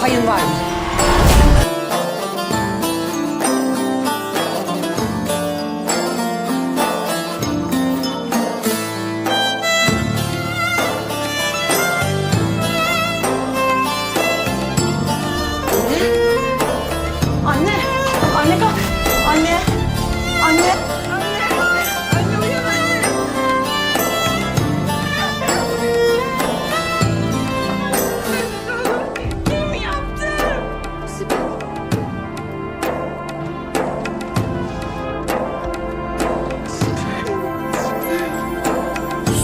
payın var?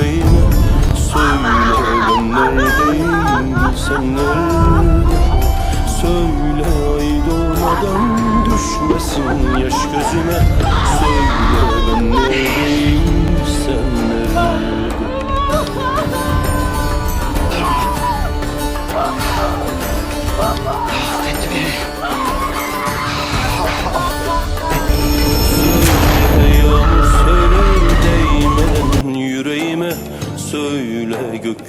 yüreğime Söyle ben neredeyim sen nerede? Söyle ay doğmadan düşmesin yaş gözüme. Söyle ben neredeyim sen nerede? Yağmur